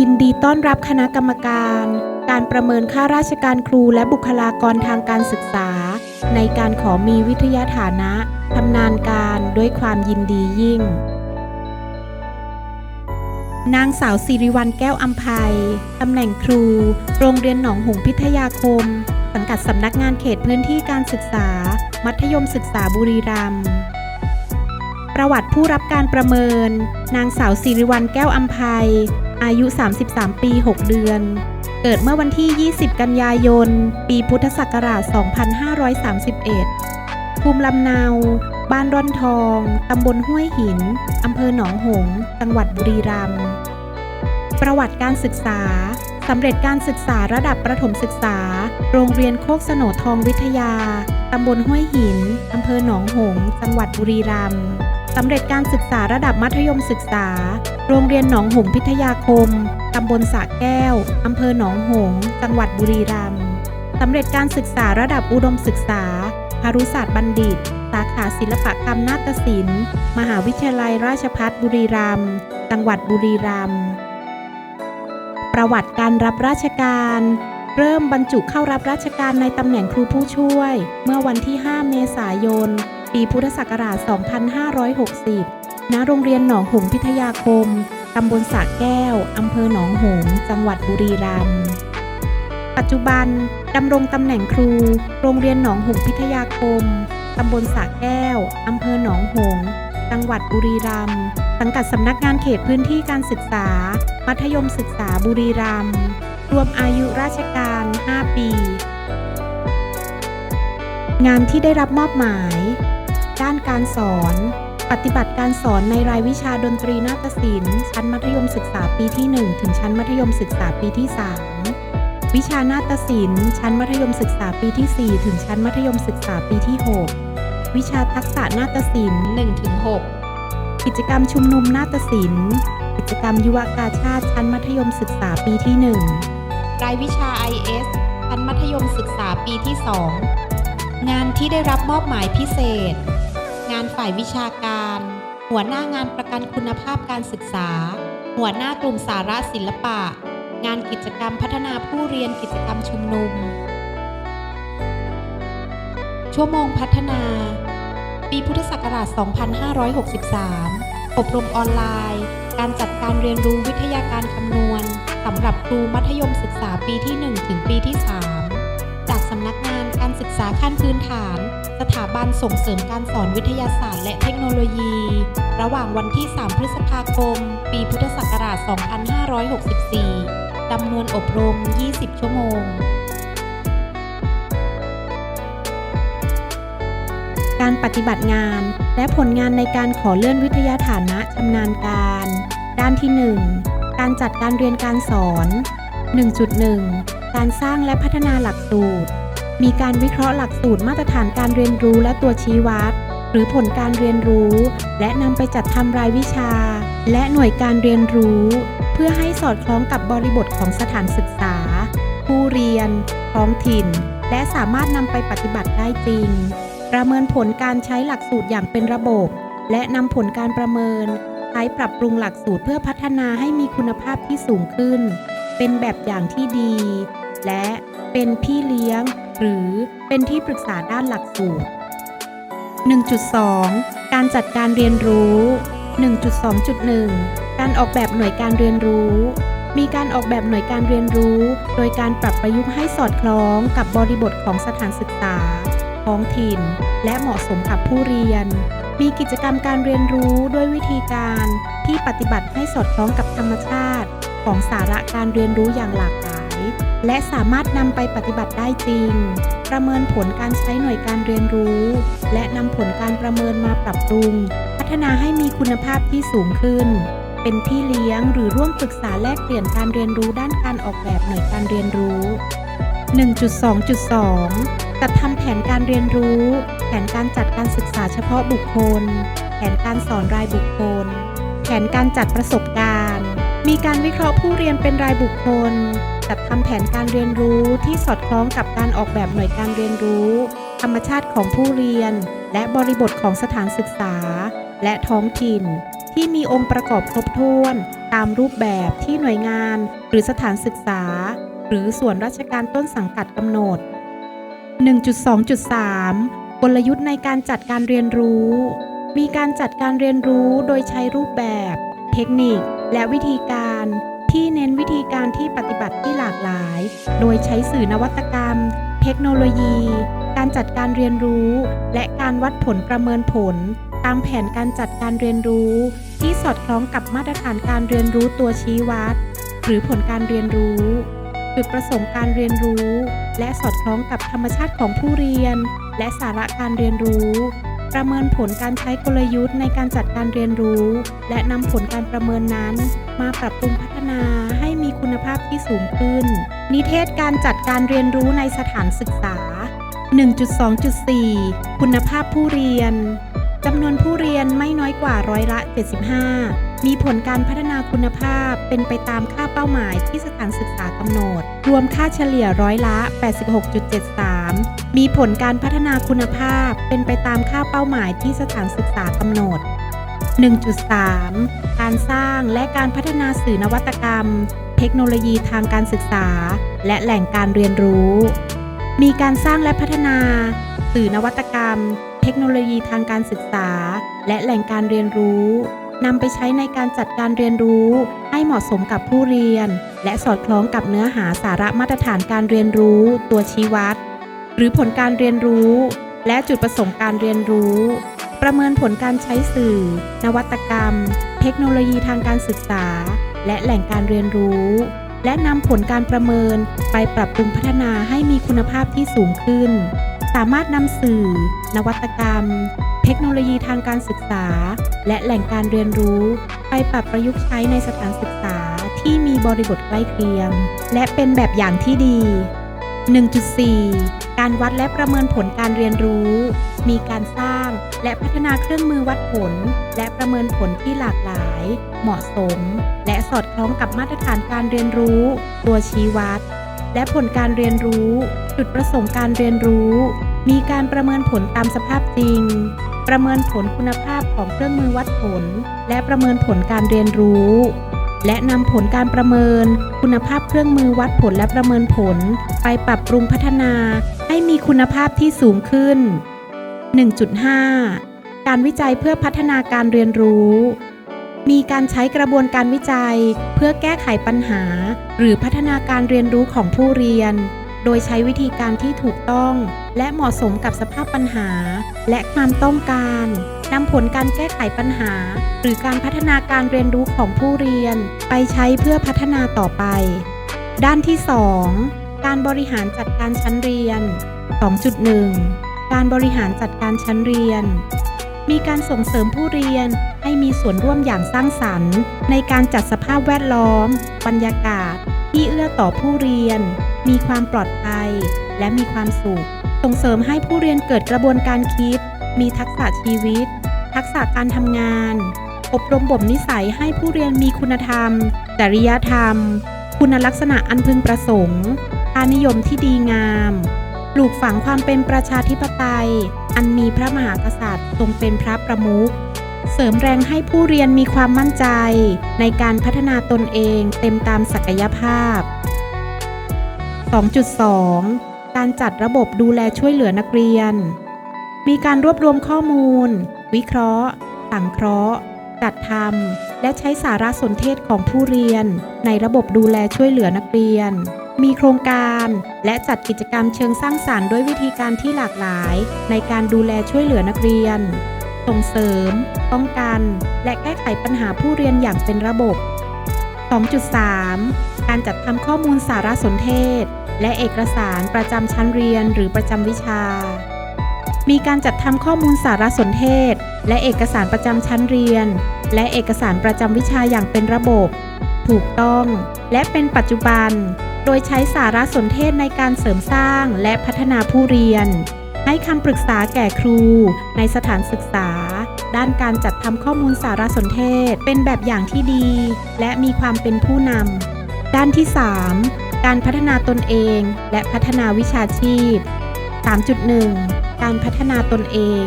ยินดีต้อนรับคณะกรรมการ การประเมินค่าราชการครูและบุคลากรทางการศึกษา ในการขอมีวิทยาฐานะทำนานการด้วยความยินดียิ่ง นางสาวสิริวัลแก้วอัมภัยตำแหน่งครู โรงเรียนหนองหงส์พิทยาคม สังกัดสำนักงานเขตพื้นที่การศึกษา มัธยมศึกษาบุรีรัมย์ประวัติผู้รับการประเมิน นางสาวสิริวัลแก้วอัมภัย อายุ 33 ปี 6 เดือน เกิดเมื่อวันที่ 20 กันยายน ปีพุทธศักราช 2531 ภูมิลำเนา บ้านร่อนทอง ตำบลห้วยหิน อำเภอหนองหงส์จังหวัดบุรีรัมย์ ประวัติการศึกษา สำเร็จการศึกษาระดับประถมศึกษา โรงเรียนโคกสนทองวิทยา ตำบลห้วยหิน อำเภอหนองหงส์จังหวัดบุรีรัมย์สำเร็จการศึกษาระดับมัธยมศึกษา โรงเรียนหนองหงส์พิทยาคม ตำบลสระแก้ว อำเภอหนองหงส์จังหวัดบุรีรัมย์สำเร็จการศึกษาระดับอุดมศึกษาคารุศาสตร์บัณฑิต สาขาศิลปกรรมนาฏศิลป์ มหาวิทยาลัยราชภัฏบุรีรัมย์ จังหวัดบุรีรัมย์ ประวัติการรับราชการ เริ่มบรรจุเข้ารับราชการในตำแหน่งครูผู้ช่วย เมื่อวันที่ 5 เมษายน ปีพุทธศักราช 2560 ณโรงเรียนหนองหงพิทยาคม ตำบลสระแก้ว อำเภอหนองหง จังหวัดบุรีรัมย์ ปัจจุบันดำรงตำแหน่งครู โรงเรียนหนองหงพิทยาคม ตำบลสระแก้ว อำเภอหนองหง จังหวัดบุรีรัมย์ สังกัดสำนักงานเขตพื้นที่การศึกษา มัธยมศึกษาบุรีรัมย์ รวมอายุราชการ 5 ปี งานที่ได้รับมอบหมาย ด้านการสอน ปฏิบัติการสอนในรายวิชาดนตรีนาฏศิลป์ ชั้นมัธยมศึกษาปีที่ 1 ถึงชั้นมัธยมศึกษาปีที่ 3 วิชานาฏศิลป์ ชั้นมัธยมศึกษาปีที่ 4 ถึงชั้นมัธยมศึกษาปีที่ 6 วิชาทักษะนาฏศิลป์1ถึง6กิจกรรมชุมนุมนาฏศิลป์ กิจกรรมยุวกาชาติชั้นมัธยมศึกษาปีที่ 1 รายวิชา IS ชั้นมัธยมศึกษาปีที่ 2 งานที่ได้รับมอบหมายพิเศษ งานฝ่ายวิชาการ หัวหน้างานประกันคุณภาพการศึกษา หัวหน้ากลุ่มสาระศิลปะ งานกิจกรรมพัฒนาผู้เรียนกิจกรรมชุมนุม ชั่วโมงพัฒนา ปีพุทธศักราช 2563 อบรมออนไลน์ การจัดการเรียนรู้วิทยาการคำนวณสำหรับครูมัธยมศึกษาปีที่ 1 ถึงปีที่ 3 ษาขั้นพื้นฐาน สถาบันส่งเสริมการสอนวิทยาศาสตร์และเทคโนโลยี ระหว่างวันที่ 3 พฤษภาคม ปีพุทธศักราช 2564จำนวนอบรม 20 ชั่วโมง การปฏิบัติงานและผลงานในการขอเลื่อนวิทยาฐานะชำนาญการ ด้านที่ 1 การจัดการเรียนการสอน 1.1 การสร้างและพัฒนาหลักสูตร มีการวิเคราะห์หลักสูตรมาตรฐานการเรียนรู้และตัวชี้วัด หรือผลการเรียนรู้ และนำไปจัดทำรายวิชา และหน่วยการเรียนรู้ เพื่อให้สอดคล้องกับบริบทของสถานศึกษา ผู้เรียน ท้องถิ่น และสามารถนำไปปฏิบัติได้จริง ประเมินผลการใช้หลักสูตรอย่างเป็นระบบ และนำผลการประเมินใช้ปรับปรุงหลักสูตรเพื่อพัฒนาให้มีคุณภาพที่สูงขึ้น เป็นแบบอย่างที่ดี และเป็นพี่เลี้ยง หรือเป็นที่ปรึกษาด้านหลักสูตร 1.2 การจัดการเรียนรู้ 1.2.1 การออกแบบหน่วยการเรียนรู้ มีการออกแบบหน่วยการเรียนรู้ โดยการปรับประยุกต์ให้สอดคล้องกับบริบทของสถานศึกษา ท้องถิ่น และเหมาะสมกับผู้เรียน มีกิจกรรมการเรียนรู้ด้วยวิธีการที่ปฏิบัติให้สอดคล้องกับธรรมชาติ ของสาระการเรียนรู้อย่างหลากหลาย และสามารถนำไปปฏิบัติได้จริง ประเมินผลการใช้หน่วยการเรียนรู้ และนำผลการประเมินมาปรับปรุง พัฒนาให้มีคุณภาพที่สูงขึ้น เป็นพี่เลี้ยงหรือร่วมปรึกษาแลกเปลี่ยนการเรียนรู้ด้านการออกแบบหน่วยการเรียนรู้ 1.2.2 จัดทำแผนการเรียนรู้ แผนการจัดการศึกษาเฉพาะบุคคล แผนการสอนรายบุคคล แผนการจัดประสบการณ์ มีการวิเคราะห์ผู้เรียนเป็นรายบุคคล จัดทำแผนการเรียนรู้ที่สอดคล้องกับการออกแบบหน่วยการเรียนรู้ ธรรมชาติของผู้เรียน และบริบทของสถานศึกษา และท้องถิ่น ที่มีองค์ประกอบครบถ้วน ตามรูปแบบที่หน่วยงาน หรือสถานศึกษา หรือส่วนราชการต้นสังกัดกำหนด 1.2.3 กลยุทธ์ในการจัดการเรียนรู้ มีการจัดการเรียนรู้โดยใช้รูปแบบ เทคนิค และวิธีการ ธีการที่ปฏิบัติที่หลากหลาย โดยใช้สื่อนวัตกรรม เทคโนโลยี การจัดการเรียนรู้ และการวัดผลประเมินผล ตามแผนการจัดการเรียนรู้ ที่สอดคล้องกับมาตรฐานการเรียนรู้ตัวชี้วัด หรือผลการเรียนรู้ จุดประสงค์การเรียนรู้ และสอดคล้องกับธรรมชาติของผู้เรียน และสาระการเรียนรู้ ประเมินผลการใช้กลยุทธ์ในการจัดการเรียนรู้ และนำผลการประเมินนั้น มาปรับปรุงพัฒนาให้มีคุณภาพที่สูงขึ้น นิเทศการจัดการเรียนรู้ในสถานศึกษา 1.2.4 คุณภาพผู้เรียนจำนวนผู้เรียนไม่น้อยกว่าร้อยละ 75 มีผลการพัฒนาคุณภาพเป็นไปตามค่าเป้าหมายที่สถานศึกษากำหนด รวมค่าเฉลี่ยร้อยละ 86.73 มีผลการพัฒนาคุณภาพเป็นไปตามค่าเป้าหมายที่สถานศึกษากำหนด 1.3 การสร้างและการพัฒนาสื่อนวัตกรรม เทคโนโลยีทางการศึกษา และแหล่งการเรียนรู้ มีการสร้างและพัฒนาสื่อนวัตกรรม เทคโนโลยีทางการศึกษา และแหล่งการเรียนรู้ นำไปใช้ในการจัดการเรียนรู้ ให้เหมาะสมกับผู้เรียน และสอดคล้องกับเนื้อหาสาระมาตรฐานการเรียนรู้ ตัวชี้วัด หรือผลการเรียนรู้ และจุดประสงค์การเรียนรู้ ประเมินผลการใช้สื่อ นวัตกรรม เทคโนโลยีทางการศึกษา และแหล่งการเรียนรู้ และนำผลการประเมินไปปรับปรุงพัฒนาให้มีคุณภาพที่สูงขึ้น สามารถนำสื่อ นวัตกรรม เทคโนโลยีทางการศึกษา และแหล่งการเรียนรู้ ไปปรับประยุกต์ใช้ในสถานศึกษาที่มีบริบทใกล้เคียง และเป็นแบบอย่างที่ดี 1.4 การวัดและประเมินผลการเรียนรู้ มีการสร้างและพัฒนาเครื่องมือวัดผล และประเมินผลที่หลากหลาย เหมาะสม และสอดคล้องกับมาตรฐานการเรียนรู้ ตัวชี้วัด และผลการเรียนรู้ จุดประสงค์การเรียนรู้ มีการประเมินผลตามสภาพจริง ประเมินผลคุณภาพของเครื่องมือวัดผล และประเมินผลการเรียนรู้ และนำผลการประเมิน คุณภาพเครื่องมือวัดผลและประเมินผล ไปปรับปรุงพัฒนา ให้มีคุณภาพที่สูงขึ้น 1.5 การวิจัยเพื่อพัฒนาการเรียนรู้ มีการใช้กระบวนการวิจัย เพื่อแก้ไขปัญหา หรือพัฒนาการเรียนรู้ของผู้เรียน โดยใช้วิธีการที่ถูกต้อง และเหมาะสมกับสภาพปัญหา และความต้องการนำผลการแก้ไขปัญหา หรือการพัฒนาการเรียนรู้ของผู้เรียน ไปใช้เพื่อพัฒนาต่อไป ด้านที่ 2 การบริหารจัดการชั้นเรียน 2.1 การบริหารจัดการชั้นเรียน มีการส่งเสริมผู้เรียนให้มีส่วนร่วมอย่างสร้างสรรค์ ในการจัดสภาพแวดล้อม บรรยากาศ ที่เอื้อต่อผู้เรียน มีความปลอดภัย และมีความสุข ส่งเสริมให้ผู้เรียนเกิดกระบวนการคิด มีทักษะชีวิต ทักษะการทำงาน อบรมบ่มนิสัยให้ผู้เรียนมีคุณธรรม จริยธรรม คุณลักษณะอันพึงประสงค์ค่านิยมที่ดีงามปลูกฝังความเป็นประชาธิปไตย อันมีพระมหากษัตริย์ทรงเป็นพระประมุข เสริมแรงให้ผู้เรียนมีความมั่นใจ ในการพัฒนาตนเองเต็มตามศักยภาพ 2.2 การจัดระบบดูแลช่วยเหลือนักเรียน มีการรวบรวมข้อมูล วิเคราะห์ สังเคราะห์ จัดทำและใช้สารสนเทศของผู้เรียน ในระบบดูแลช่วยเหลือนักเรียน มีโครงการและจัดกิจกรรมเชิงสร้างสารรค์ด้วยวิธีการที่หลากหลาย ในการดูแลช่วยเหลือนักเรียน ส่งเสริม ป้องกัน และแก้ไขปัญหาผู้เรียนอย่างเป็นระบบ 2.3 การจัดทำข้อมูลสารสนเทศ และเอกสารประจำชั้นเรียนหรือประจำวิชา มีการจัดทำข้อมูลสารสนเทศ และเอกสารประจำชั้นเรียน และเอกสารประจำวิชาอย่างเป็นระบบ ถูกต้อง และเป็นปัจจุบัน โดยใช้สารสนเทศในการเสริมสร้างและพัฒนาผู้เรียน ให้คำปรึกษาแก่ครู ในสถานศึกษาด้านการจัดทำข้อมูลสารสนเทศ เป็นแบบอย่างที่ดี และมีความเป็นผู้นำ ด้านที่ 3 การพัฒนาตนเองและพัฒนาวิชาชีพ 3.1 การพัฒนาตนเอง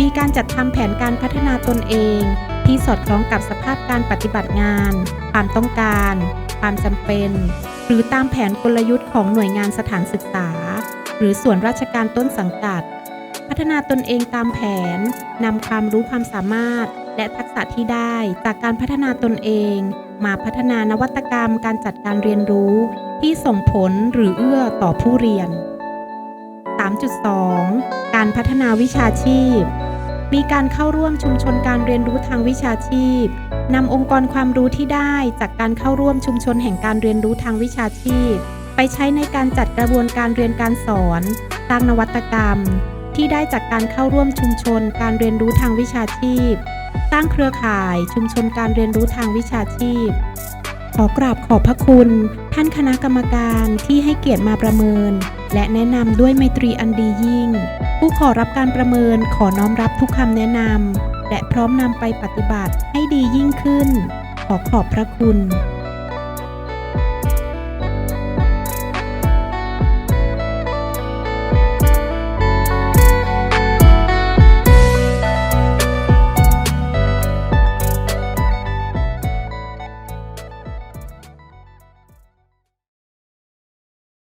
มีการจัดทำแผนการพัฒนาตนเองที่ที่สอดคล้องกับสภาพการปฏิบัติงาน ความต้องการ ความจำเป็น หรือตามแผนกลยุทธ์ของหน่วยงานสถานศึกษา หรือส่วนราชการต้นสังกัด พัฒนาตนเองตามแผนนำความรู้ความสามารถ และทักษะที่ได้จากการพัฒนาตนเอง มาพัฒนานวัตกรรมการจัดการเรียนรู้ที่ส่งผลหรือเอื้อต่อผู้เรียน 3.2 การพัฒนาวิชาชีพ มีการเข้าร่วมชุมชนการเรียนรู้ทางวิชาชีพนำองค์กรความรู้ที่ได้จากการเข้าร่วมชุมชนแห่งการเรียนรู้ทางวิชาชีพ ไปใช้ในการจัดกระบวนการเรียนการสอนสร้างนวัตกรรม ที่ได้จากการเข้าร่วมชุมชนการเรียนรู้ทางวิชาชีพ สร้างเครือข่ายชุมชนการเรียนรู้ทางวิชาชีพ ขอกราบขอบพระคุณ ท่านคณะกรรมการที่ให้เกียรติมาประเมิน และแนะนำด้วยไมตรีอันดียิ่ง ผู้ขอรับการประเมินขอน้อมรับทุกคำแนะนำและพร้อมนำไปปฏิบัติให้ดียิ่งขึ้น ขอขอบพระคุณ